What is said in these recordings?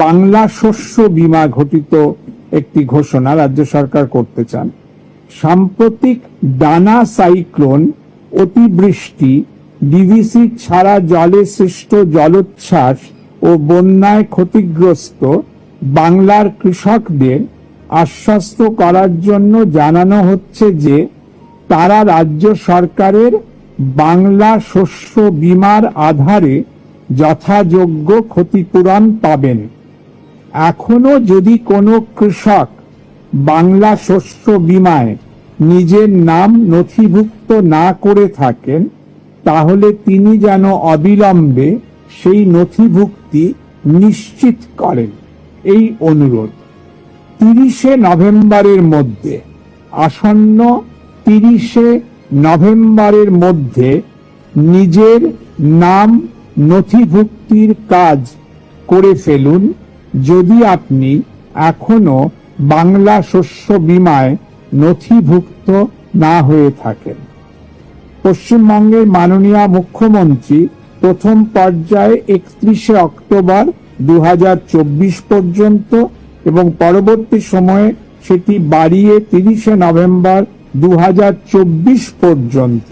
বাংলা শস্য বীমা ঘটিত একটি ঘোষণা রাজ্য সরকার করতে চান। সাম্প্রতিক ডানা সাইক্লোন অতিবৃষ্টি, ডিভিসি ছাড়া জলে সৃষ্ট জলোচ্ছ্বাস ও বন্যায় ক্ষতিগ্রস্ত বাংলার কৃষকদের আশ্বস্ত করার জন্য জানানো হচ্ছে যে তারা রাজ্য সরকারের বাংলা শস্য বীমার আধারে যথাযোগ্য ক্ষতিপূরণ পাবেন। এখনও যদি কোনো কৃষক বাংলা শস্য বীমায় নিজের নাম নথিভুক্ত না করে থাকেন, তাহলে তিনি যেন অবিলম্বে সেই নথিভুক্তি নিশ্চিত করেন। এই অনুরোধ। তিরিশে নভেম্বরের মধ্যে, আসন্ন তিরিশে নভেম্বরের মধ্যে নিজের নাম নথিভুক্তির কাজ করে ফেলুন। যদি আপনি এখনও বাংলা শস্য বীমায় নথিভুক্ত না হয়ে থাকেন। পশ্চিমবঙ্গের মাননীয় মুখ্যমন্ত্রী প্রথম পর্যায়ে একত্রিশে অক্টোবর দু পর্যন্ত এবং পরবর্তী সময়ে সেটি বাড়িয়ে তিরিশে নভেম্বর দু হাজার চব্বিশ পর্যন্ত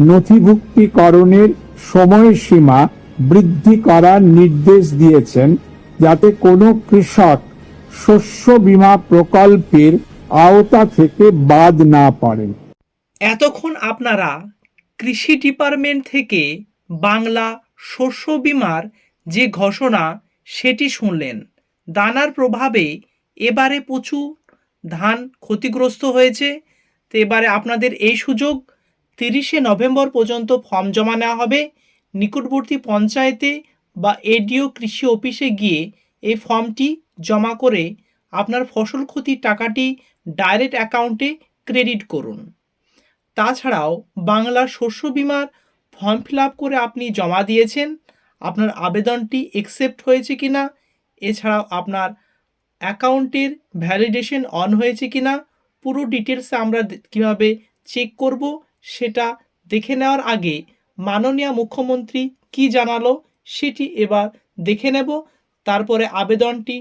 নথিভুক্তিকরণের সময়সীমা বৃদ্ধি করার নির্দেশ দিয়েছেন যাতে কোনো কৃষক শস্য বীমা প্রকল্পের আওতা থেকে বাদ না পড়েন। এতক্ষণ আপনারা কৃষি ডিপার্টমেন্ট থেকে বাংলা শস্য বীমার যে ঘোষণা, সেটি শুনলেন। দানার প্রভাবে এবারে প্রচুর ধান ক্ষতিগ্রস্ত হয়েছে। তো এবারে আপনাদের এই সুযোগ, তিরিশে নভেম্বর পর্যন্ত ফর্ম জমা নেওয়া হবে। নিকটবর্তী পঞ্চায়েতে বা এডিও কৃষি অফিসে গিয়ে এই ফর্মটি জমা করে আপনার ফসল ক্ষতির টাকাটি ডাইরেক্ট অ্যাকাউন্টে ক্রেডিট করুন। তাছাড়াও বাংলা শস্য বিমার ফর্ম ফিল করে আপনি জমা দিয়েছেন, আপনার আবেদনটি একসেপ্ট হয়েছে কিনা, এছাড়াও আপনার অ্যাকাউন্টের ভ্যালিডেশন অন হয়েছে কিনা, পুরো ডিটেলসে আমরা কীভাবে চেক করব, সেটা দেখে নেওয়ার আগে মাননীয় মুখ্যমন্ত্রী কি জানালো সেটি এবার দেখে নেব। তারপরে আবেদনটি,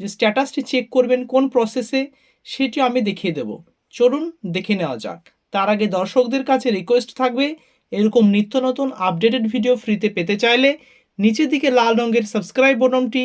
যে স্ট্যাটাসটি চেক করবেন কোন প্রসেসে সেটিও আমি দেখিয়ে দেব। চলুন দেখে নেওয়া যাক। তার আগে দর্শকদের কাছে রিকোয়েস্ট থাকবে, এরকম নিত্য নতুন আপডেটেড ভিডিও ফ্রিতে পেতে চাইলে নিচের দিকে লাল রঙের সাবস্ক্রাইব বটনটি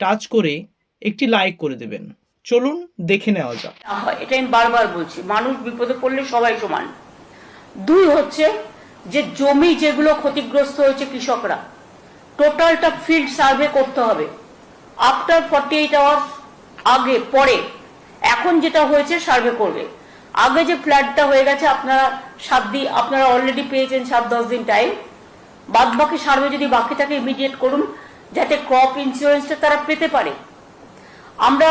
টাচ করে একটি লাইক করে দেবেন। চলুন দেখে নেওয়া যাক। এটা আমি বারবার বলছি, মানুষ বিপদে পড়লে সবাই সমান। দুই হচ্ছে যে জমি যেগুলো ক্ষতিগ্রস্ত হয়েছে কৃষকরা টোটালটা ফিল্ড সার্ভে করতে হবে। আফটার ফর্টি এইট আওয়ার্স আগে পরে। এখন যেটা হয়েছে সার্ভে করবে। আগে যে ফ্ল্যাটটা হয়ে গেছে আপনারা সাত দিন আপনারা অলরেডি পেয়েছেন সাত দশ দিন টাইম বাদ বাকি সার্ভে যদি বাকি থাকে ইমিডিয়েট করুন যাতে ক্রপ ইন্স্যুরেন্সটা তারা পেতে পারে। আমরা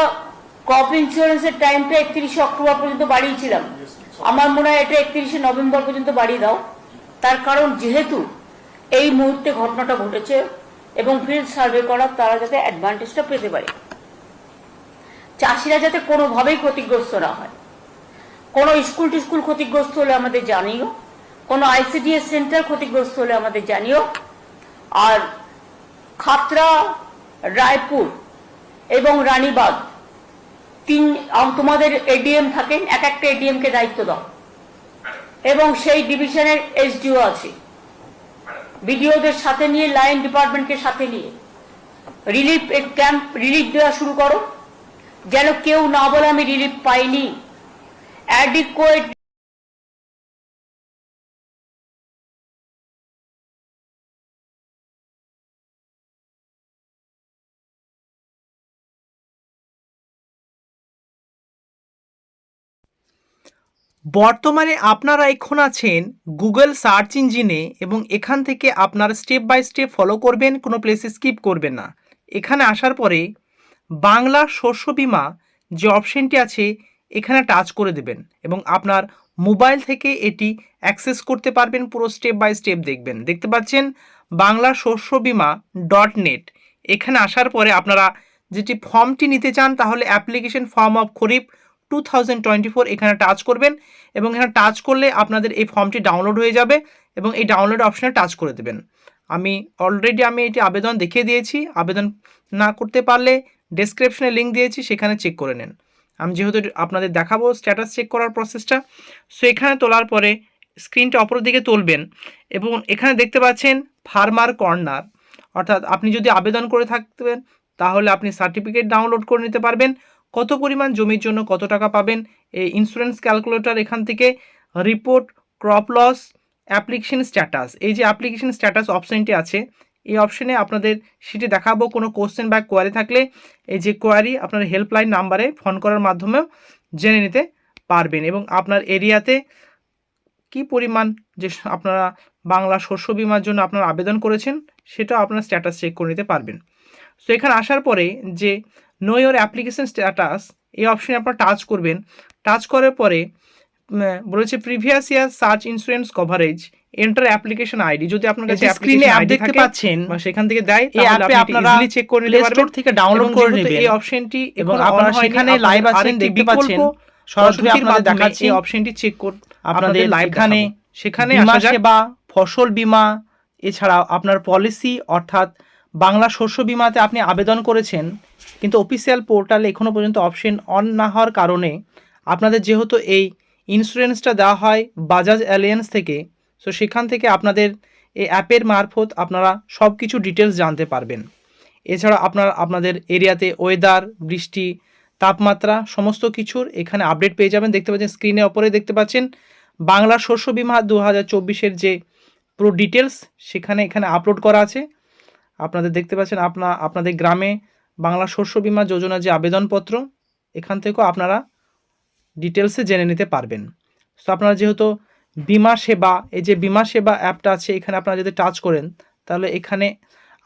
ক্রপ ইন্স্যুরেন্সের টাইমটা একত্রিশে অক্টোবর পর্যন্ত বাড়িয়েছিলাম। আমার মনে হয় এটা একত্রিশে নভেম্বর পর্যন্ত বাড়িয়ে দাও। তার কারণ যেহেতু এই মুহূর্তে ঘটনাটা ঘটেছে এবং ফিল্ড সার্ভে করার তারা যাতে অ্যাডভান্টেজটা পেতে পারে। চাষিরা যাতে কোনোভাবেই ক্ষতিগ্রস্ত না হয়। কোনো স্কুল টিস্কুল ক্ষতিগ্রস্ত হলে আমাদের জানিও, কোনো আইসিডিএস সেন্টার ক্ষতিগ্রস্ত হলে আমাদের জানিও, আর খাতরা রায়পুর এবং রানীবাগ তিন তোমাদের এডিএম থাকেন, এক একটা এডিএম কে দায়িত্ব দাও। এবং সেই ডিভিশনের এসডিও আছে। বিডিওদের সাথে নিয়ে, লাইন ডিপার্টমেন্টকে সাথে নিয়ে। রিলিফ ক্যাম্প রিলিফ দেওয়া শুরু করো। যেন কেউ না বলে আমি রিলিফ পাইনি। অ্যাডিকোয়েট বর্তমানে আপনারা এখন আছেন গুগল সার্চ ইঞ্জিনে এবং এখান থেকে আপনার স্টেপ বাই স্টেপ ফলো করবেন, কোনো প্লেসে স্কিপ করবেন না। এখানে আসার পরে বাংলা শস্য বিমা যে অপশনটি আছে, এখানে টাচ করে দেবেন এবং আপনার মোবাইল থেকে এটি অ্যাক্সেস করতে পারবেন, পুরো স্টেপ বাই স্টেপ দেখবেন। দেখতে পাচ্ছেন? বাংলা শস্য বিমা ডট নেট এখানে আসার পরে আপনারা যেটি ফর্মটি নিতে চান, তাহলে application form of kharif two এখানে টাচ করবেন এবং এখানে টাচ করলে আপনাদের এই ফর্মটি ডাউনলোড হয়ে যাবে এবং এই ডাউনলোড অপশানে টাচ করে দেবেন। আমি অলরেডি আমি এটি আবেদন দেখিয়ে দিয়েছি। আবেদন না করতে পারলে ডেসক্রিপশনে লিঙ্ক দিয়েছি, সেখানে চেক করে নেন। আমি যেহেতু আপনাদের দেখাবো স্ট্যাটাস চেক করার প্রসেসটা সো এখানে তোলার পরে স্ক্রিনটা অপর দিকে তুলবেন এবং এখানে দেখতে পাচ্ছেন ফার্মার কর্নার অর্থাৎ আপনি যদি আবেদন করে থাকবেন, তাহলে আপনি সার্টিফিকেট ডাউনলোড করে নিতে পারবেন। কত পরিমাণ জমির জন্য কত টাকা পাবেন? এই ইন্স্যুরেন্স ক্যালকুলেটর এখান থেকে report crop loss application status এই যে অ্যাপ্লিকেশন স্ট্যাটাস অপশনটি আছে, এই অপশানে আপনাদের সেটি দেখাবো কোনো কোশ্চেন বা কোয়ারি থাকলে। এই যে কোয়ারি আপনার হেল্পলাইন নাম্বারে ফোন করার মাধ্যমেও জেনে নিতে পারবেন এবং আপনার এরিয়াতে কি পরিমাণ যে আপনারা বাংলা শস্য বিমার জন্য আপনারা আবেদন করেছেন, সেটাও আপনার স্ট্যাটাস চেক করে নিতে পারবেন। তো এখানে আসার পরে যে নো ইয়োর অ্যাপ্লিকেশন স্ট্যাটাস এই অপশনে আপনারা টাচ করবেন টাচ করার পরে বলেছে previous year search insurance coverage enter application ID যদি আপনার কাছে স্ক্রিনে অ্যাপ দেখতে পাচ্ছেন বা সেখান থেকে দেয় এই তাহলে অ্যাপে আপনি আপনারা ইজিলি চেক করে নিতে পারবেন থেকে ডাউনলোড করে নেবেন এই অপশনটি এবং আপনারা সেখানে live আছেন, দেখতে পাচ্ছেন। সরাসরি আপনাদের দেখাচ্ছি। এই অপশনটি চেক কর আপনাদের লাইভ এখানে সেখানে আসা। সেবা ফসল বীমা এছাড়াও আপনার পলিসি অর্থাৎ বাংলা শস্য বিমাতে আপনি আবেদন করেছেন, কিন্তু অফিসিয়াল পোর্টালে এখনও পর্যন্ত অপশন অন না হওয়ার কারণে আপনাদের যেহেতু এই ইন্স্যুরেন্সটা দেওয়া হয় বাজাজ অ্যালিয়েন্স থেকে সো সেখান থেকে আপনাদের এই অ্যাপের মারফত আপনারা সব কিছু ডিটেলস জানতে পারবেন। এছাড়া আপনার, আপনাদের এরিয়াতে ওয়েদার বৃষ্টি, তাপমাত্রা, সমস্ত কিছুর এখানে আপডেট পেয়ে যাবেন। দেখতে পাচ্ছেন স্ক্রিনে ওপরে দেখতে পাচ্ছেন বাংলা শস্য বিমা দু হাজার যে পুরো ডিটেলস সেখানে এখানে আপলোড করা আছে। আপনাদের দেখতে পাচ্ছেন আপনা, আপনাদের গ্রামে বাংলা শস্য বিমা যোজনা যে আবেদনপত্র, এখান থেকেও আপনারা ডিটেলসে জেনে নিতে পারবেন। তো আপনারা যেহেতু বিমা সেবা, এই যে বিমা সেবা অ্যাপটা আছে, এখানে আপনারা যদি টাচ করেন, তাহলে এখানে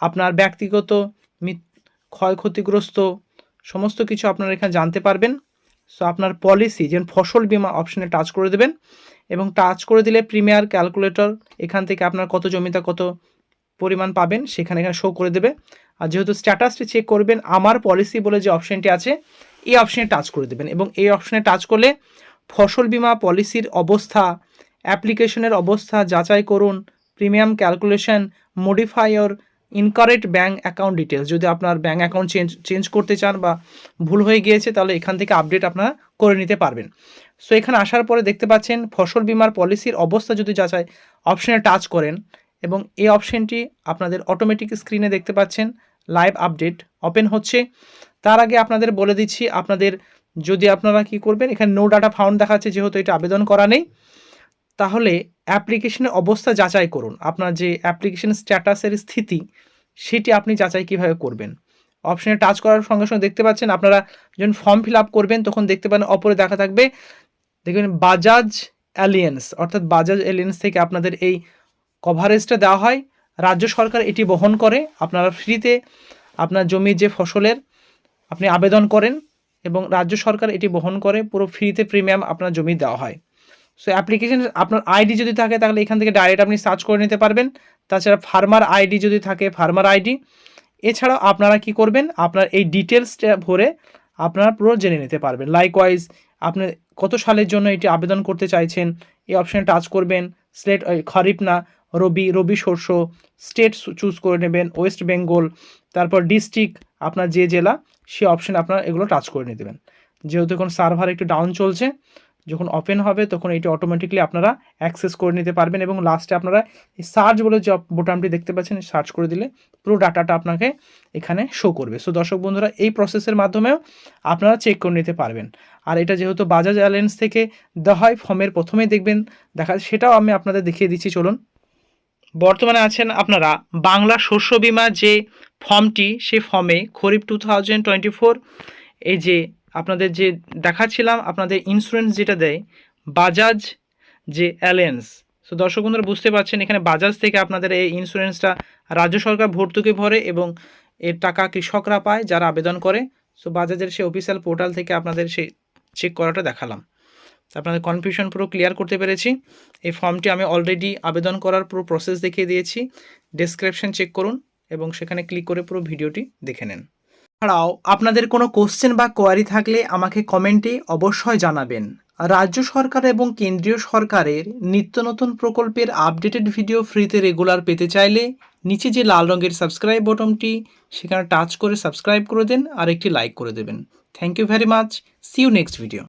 আপনার ব্যক্তিগত ক্ষয়ক্ষতিগ্রস্ত সমস্ত কিছু আপনারা এখানে জানতে পারবেন। সো আপনার পলিসি যেমন ফসল বিমা অপশনে টাচ করে দেবেন এবং টাচ করে দিলে প্রিমিয়ার ক্যালকুলেটর এখান থেকে আপনার কত জমিতে কত পরিমাণ পাবেন, সেখানে এখানে শো করে দেবে। আর যেহেতু স্ট্যাটাসটি চেক করবেন, আমার পলিসি বলে যে অপশনটি আছে, এই অপশানে টাচ করে দেবেন। এবং এই অপশানে টাচ করলে ফসল বিমা পলিসির অবস্থা অ্যাপ্লিকেশনের অবস্থা যাচাই করুন premium calculation modify or incorrect bank account details যদি আপনার ব্যাঙ্ক অ্যাকাউন্ট চেঞ্জ চেঞ্জ করতে চান বা ভুল হয়ে গিয়েছে, তাহলে এখান থেকে আপডেট আপনারা করে নিতে পারবেন। সো এখানে আসার পরে দেখতে পাচ্ছেন, ফসল বিমার পলিসির অবস্থা যদি যাচাই অপশানে টাচ করেন এবং এই অপশানটি আপনাদের অটোমেটিক স্ক্রিনে দেখতে পাচ্ছেন। লাইভ আপডেট ওপেন হচ্ছে। তার আগে আপনাদের বলে দিচ্ছি, আপনাদের যদি আপনারা কি করবেন, এখানে নো ডাটা ফাউন্ড দেখাচ্ছে, যেহেতু এটা আবেদন করা নেই। তাহলে অ্যাপ্লিকেশনের অবস্থা যাচাই করুন। আপনার যে অ্যাপ্লিকেশন স্ট্যাটাসের স্থিতি, সেটি আপনি যাচাই কীভাবে করবেন। অপশনে টাচ করার সঙ্গে সঙ্গে দেখতে পাচ্ছেন, আপনারা যখন ফর্ম ফিল আপ করবেন, তখন দেখতে পান অপরে দেখা থাকবে। দেখবেন বাজাজ অ্যালিয়েন্স অর্থাৎ বাজাজ অ্যালিয়েন্স থেকে আপনাদের এই কভারেজটা দেওয়া হয়। রাজ্য সরকার এটি বহন করে। আপনারা ফ্রিতে আপনার জমির যে ফসলের আপনি আবেদন করেন এবং রাজ্য সরকার এটি বহন করে, পুরো ফ্রিতে প্রিমিয়াম আপনার জমি দেওয়া হয়। সো অ্যাপ্লিকেশন আপনার আইডি যদি থাকে, তাহলে এখান থেকে ডাইরেক্ট আপনি সার্চ করে নিতে পারবেন। তাছাড়া ফার্মার আইডি যদি থাকে ফার্মার আইডি এছাড়াও আপনারা কি করবেন? আপনার এই ডিটেলসটা ভরে আপনারা পুরো জেনে নিতে পারবেন। লাইকওয়াইজ আপনি কত সালের জন্য এটি আবেদন করতে চাইছেন, এই অপশানে টাচ করবেন। স্লেট খরিফ না রবি রবি শস্য স্টেট চুজ করে নেবেন ওয়েস্ট বেঙ্গল তারপর ডিস্ট্রিক্ট আপনার যে জেলা, সে অপশন আপনার এগুলো টাচ করে নিয়ে দেবেন। যেহেতু এখন সার্ভার একটু ডাউন চলছে, যখন ওপেন হবে তখন এটি অটোমেটিকলি আপনারা অ্যাক্সেস করে নিতে পারবেন এবং লাস্টে আপনারা এই সার্চ বলে যে বোটামটি দেখতে পাচ্ছেন সার্চ করে দিলে পুরো ডাটাটা আপনাকে এখানে শো করবে। সো দর্শক বন্ধুরা, এই প্রসেসের মাধ্যমেও আপনারা চেক করে নিতে পারবেন। আর এটা যেহেতু বাজাজ এয়ারলাইন্স থেকে দেওয়া হয় ফর্মের প্রথমেই দেখবেন, দেখা সেটাও আমি আপনাদের দেখিয়ে দিচ্ছি, চলুন। বর্তমানে আছেন আপনারা। বাংলা শস্য বীমা যে ফর্মটি, সেই ফর্মে kharif two thousand twenty four এই যে আপনাদের যে দেখাচ্ছিলাম, আপনাদের ইন্স্যুরেন্স যেটা দেয়, বাজাজ যে অ্যালায়েন্স। সো দর্শক বন্ধুরা, বুঝতে পারছেন, এখানে বাজাজ থেকে আপনাদের এই ইন্স্যুরেন্সটা রাজ্য সরকার ভর্তুকি ভরে এবং এর টাকা কৃষকরা পায় যারা আবেদন করে। সো বাজাজের সেই অফিসিয়াল পোর্টাল থেকে আপনাদের সেই চেক করাটা দেখালাম। আপনাদের কনফিউশন পুরো ক্লিয়ার করতে পেরেছি। এই ফর্মটি আমি অলরেডি আবেদন করার পুরো প্রসেস দেখিয়ে দিয়েছি। ডেসক্রিপশন চেক করুন এবং সেখানে ক্লিক করে পুরো ভিডিওটি দেখে নেন। এছাড়াও আপনাদের কোনো কোশ্চেন বা কোয়ারি থাকলে আমাকে কমেন্টে অবশ্যই জানাবেন। রাজ্য সরকার এবং কেন্দ্রীয় সরকারের নিত্য নতুন প্রকল্পের আপডেটেড ভিডিও ফ্রিতে রেগুলার পেতে চাইলে নিচে যে লাল রঙের সাবস্ক্রাইব বটনটি সেখানে টাচ করে সাবস্ক্রাইব করে দেন আর একটি লাইক করে দেবেন। Thank you very much see you next video